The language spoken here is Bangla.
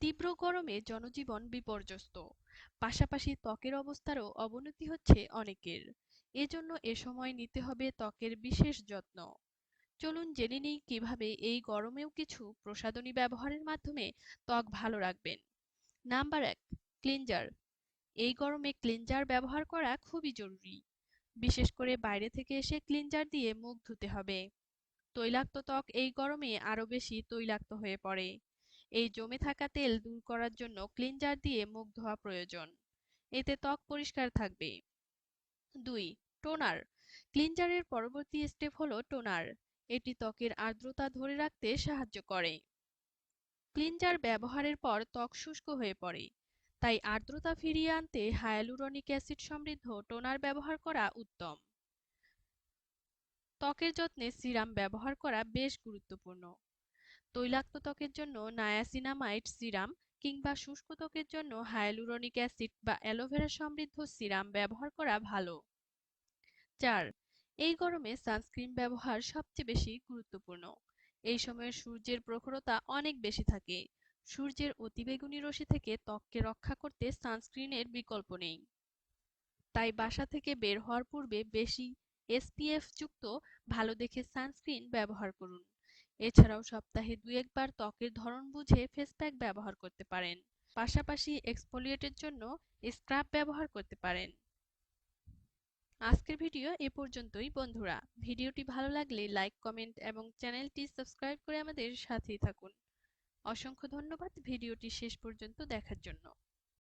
তীব্র গরমে জনজীবন বিপর্যস্ত। পাশাপাশি ত্বকের অবস্থারও অবনতি হচ্ছে অনেকের। এজন্য এ সময় নিতে হবে ত্বকের বিশেষ যত্ন। চলুন জেনে নিই কীভাবে এই গরমেও কিছু প্রসাধনী ব্যবহারের মাধ্যমে ত্বক ভালো রাখবেন। নাম্বার এক, ক্লিনজার। এই গরমে ক্লিনজার ব্যবহার করা খুবই জরুরি। বিশেষ করে বাইরে থেকে এসে ক্লিনজার দিয়ে মুখ ধুতে হবে। তৈলাক্ত ত্বক এই গরমে আরও বেশি তৈলাক্ত হয়ে পড়ে। এই জমে থাকা তেল দূর করার জন্য ক্লিনজার দিয়ে মুখ ধোয়া প্রয়োজন। এতে ত্বক পরিষ্কার থাকবে দুই, টোনার। ক্লিনজারের পরবর্তী স্টেপ হলো টোনার। এটি ত্বকের আর্দ্রতা ধরে রাখতে সাহায্য করে। ক্লিনজার ব্যবহারের পর ত্বক শুষ্ক হয়ে পড়ে। তাই আর্দ্রতা ফিরিয়ে আনতে হায়ালুরনিক অ্যাসিড সমৃদ্ধ টোনার ব্যবহার করা উত্তম। ত্বকের যত্নে সিরাম ব্যবহার করা বেশ গুরুত্বপূর্ণ। তৈলাক্ত ত্বকের জন্য নায়াসিনামাইড সিরাম কিংবা শুষ্ক ত্বকের জন্য হায়ালুরনিক অ্যাসিড বা অ্যালোভেরা সমৃদ্ধ সিরাম ব্যবহার করা ভালো। চার, এই গরমে সানস্ক্রিন ব্যবহার সবচেয়ে বেশি গুরুত্বপূর্ণ। এই সময়ে সূর্যের প্রখরতা অনেক বেশি থাকে। সূর্যের অতিবেগুনি রশ্মি থেকে ত্বককে রক্ষা করতে সানস্ক্রিনের বিকল্প নেই। তাই বাসা থেকে বের হওয়ার পূর্বে বেশি এসপিএফ যুক্ত ভালো দেখে সানস্ক্রিন ব্যবহার করুন। এছাড়াও সপ্তাহে দু একবার ত্বকের ধরন বুঝে ফেস প্যাক ব্যবহার করতে পারেন। পাশাপাশি এক্সফোলিয়েটের জন্য স্ক্রাব ব্যবহার করতে পারেন। আজকের ভিডিও এ পর্যন্তই, বন্ধুরা। ভিডিওটি ভালো লাগলে লাইক কমেন্ট এবং চ্যানেলটি সাবস্ক্রাইব করে আমাদের সাথেই থাকুন। অসংখ্য ধন্যবাদ ভিডিওটি শেষ পর্যন্ত দেখার জন্য।